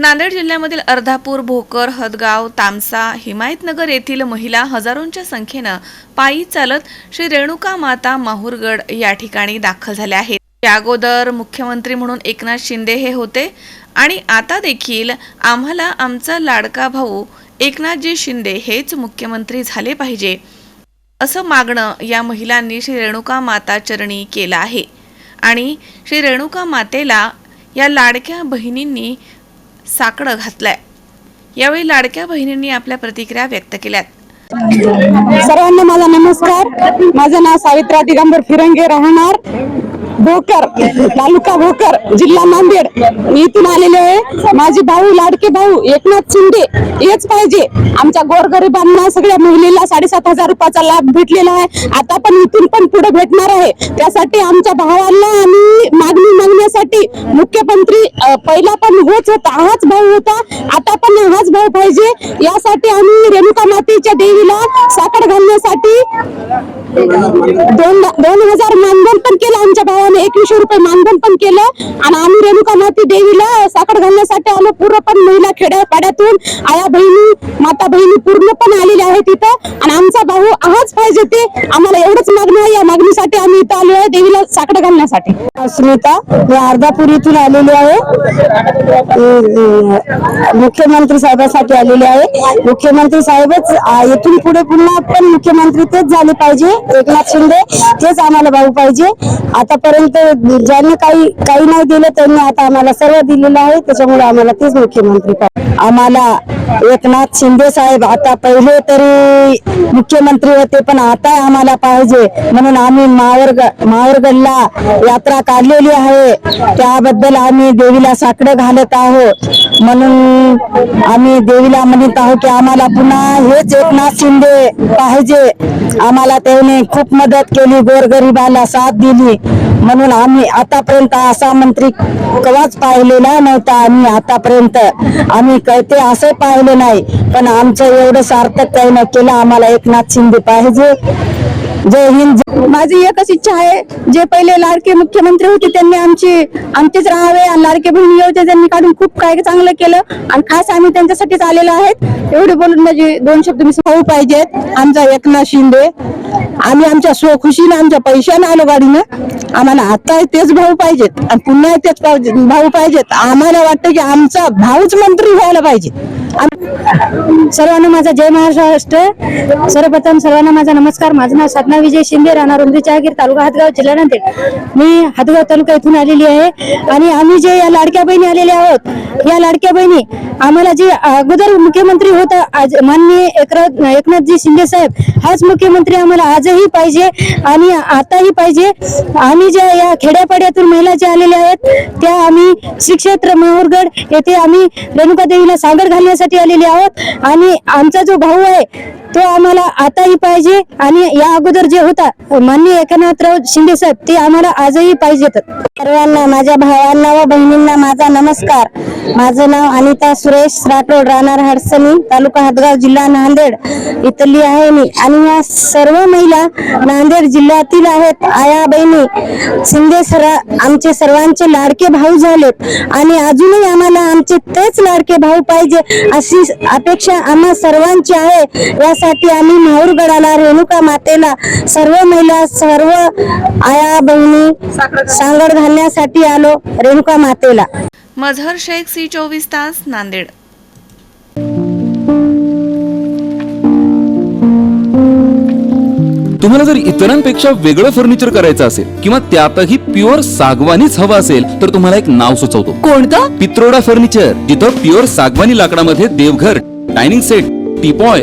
नांदेड जिल्ह्यामधील अर्धापूर भोकर हदगाव तामसा हिमायतनगर येथील महिला हजारोंच्या संख्येनं पायी चालत श्री रेणुका माता माहूरगड या ठिकाणी दाखल झाल्या आहेत. या अगोदर मुख्यमंत्री म्हणून एकनाथ शिंदे हे होते आणि आता देखील आम्हाला आमचा लाडका भाऊ एकनाथजी शिंदे हेच मुख्यमंत्री झाले पाहिजे असं मागणं या महिलांनी श्री रेणुका माता चरणी केलं आहे. आणि श्री रेणुका मातेला या लाडक्या बहिणींनी साकडं घातलंय. यावेळी लाडक्या बहिणींनी आपल्या प्रतिक्रिया व्यक्त केल्यात. सर्वांना माझा नमस्कार. माझं नाव सावित्रा दिगंबर फिरंगे राहणार. भोकर तालुका भोकर जिल्हा नांदेड. मी इथून आलेले आहे माझे भाऊ लाडके भाऊ एकनाथ शिंदे. हेच पाहिजे. आमच्या गोरगरिबांना सगळ्या महिलेला साडेसात हजार रुपयाचा लाभ भेटलेला आहे. आता पण इथून पण पुढे भेटणार आहे. त्यासाठी आमच्या भावांना आम्ही मागणी मागण्यासाठी मुख्यमंत्री पहिला पण होच होता हाच भाऊ होता आता पण हाच भाऊ पाहिजे. यासाठी आम्ही रेणुका मातेच्या देवीला साखर घालण्यासाठी दोन दोन हजार मानधन पण केलं आमच्या भावाने एकवीसशे रुपये मानधन पण केलं. आणि आम्ही रेणुका माती देवीला साखर घालण्यासाठी आलो. पूर्ण पण महिला खेड्यापाड्यातून आया बहिणी माता बहिणी पूर्ण पण आलेल्या आहेत तिथं आणि आमचा भाऊ हाच पाहिजे ते. आम्हाला एवढंच मागणं आहे. या मागणीसाठी आम्ही इथं आलो आहे देवीला साखर घालण्यासाठी. स्मिता मी अर्धापूर इथून आलेली आहे. मुख्यमंत्री साहेबांसाठी आलेले आहे. मुख्यमंत्री साहेबच आ, इथून पुढे पुन्हा पण मुख्यमंत्री तेच झाले पाहिजे. एकनाथ शिंदे तेच आम्हाला भाऊ पाहिजे. आतापर्यंत ज्यांनी काही काही नाही दिलं त्यांनी आता आम्हाला सर्व दिलेलं आहे. त्याच्यामुळे आम्हाला तेच मुख्यमंत्री पाहिजे आम्हाला एकनाथ शिंदे साहेब आता पहिले तरी मुख्यमंत्री होते पण आता आम्हाला पाहिजे. म्हणून आम्ही मावरग मावरगडला यात्रा काढलेली आहे. त्या त्याबद्दल आम्ही देवीला साकडं घालत आहोत. म्हणून आम्ही देवीला म्हणत आहोत की आम्हाला पुन्हा हेच एकनाथ शिंदे पाहिजे. आम्हाला त्याने खूप मदत केली गोरगरिबाला साथ दिली. म्हणून आम्ही आतापर्यंत असा मंत्री कवाच पाहिलेला नव्हता. आम्ही आतापर्यंत आम्ही काय ते असं पाहिलं नाही. पण आमचं एवढं सार्थक काही केलं आम्हाला एकनाथ शिंदे पाहिजे. जय हिंद माझी एकच इच्छा आहे जे पहिले लाडके मुख्यमंत्री होते त्यांनी आमची आमचेच राहावे आणि लाडके बहिणी योजना त्यांनी काढून खूप काय चांगलं केलं आणि खास आम्ही त्यांच्यासाठीच आलेलो आहेत. एवढे बोलून माझे दोन शब्द मी भाऊ पाहिजेत. आमचा एकनाथ शिंदे आम्ही आमच्या स्वखुशीनं आमच्या पैशानं आलो गाडीनं. आम्हाला आता तेच भाऊ पाहिजेत आणि पुन्हा तेच पाहिजे- भाऊ पाहिजेत. आम्हाला वाटतं की आमचा भाऊच मंत्री व्हायला पाहिजे. सर्वांना माझा जय महाराष्ट्र. सर्वप्रथम सर्वांना माझा नमस्कार. माझं नाव साधना विजय शिंदे राहणार उंदरी चहागीर तालुका हातगाव जिल्हा नांदेड. मी हातगाव तालुका इथून आलेली आहे आणि आम्ही जे या लाडक्या बहिणी आलेल्या आहोत या लाडक्या बहिणी आम्हाला जे अगोदर मुख्यमंत्री होता आज माननीय एकनाथ एकनाथजी शिंदे साहेब हाच मुख्यमंत्री आम्हाला आजही पाहिजे आणि आताही पाहिजे. आम्ही ज्या या खेड्यापाड्यातून महिला ज्या आलेल्या आहेत त्या आम्ही श्री क्षेत्र माहूरगड येथे आम्ही रेणुका देवीला घालण्यासाठी आलेले आहोत. आणि आमचा जो भाऊ आहे तो आम्हाला आताही पाहिजे आणि या अगोदर जे होता माननीय एकनाथराव शिंदे साहेब ते आम्हाला आजही पाहिजेत. सर्वांना माझ्या भावांना व बहिणींना माझा नमस्कार. माझं नाव अनिता सुरेश राठोड राहणार हडसणी तालुका हदगाव जिल्हा नांदेड. इथली आहे मी. आणि या सर्व महिला नांदेड जिल्ह्यातील आहेत. आया बहिणी शिंदे सर आमचे सर्वांचे लाडके भाऊ झालेत. आणि अजूनही आम्हाला आमचे तेच लाडके भाऊ पाहिजे अशी अपेक्षा आम्हा सर्वांची आहे. साठी आम्ही माहूरगडाला रेणुका मातेला सर्व महिला सर्व आया बहिणी सांगड घालण्यासाठी आलो रेणुका मातेला. मजहर शेख सी चोवीस तास नांदेड. तुम्हाला जर इतरांपेक्षा वेगळं फर्निचर करायचं असेल किंवा त्यातही प्युअर सागवानीच हवं असेल तर तुम्हाला एक नाव सुचवतो. कोणतं? पित्रोडा फर्निचर जिथं प्युअर सागवानी लाकडामध्ये देवघर dining set teapoy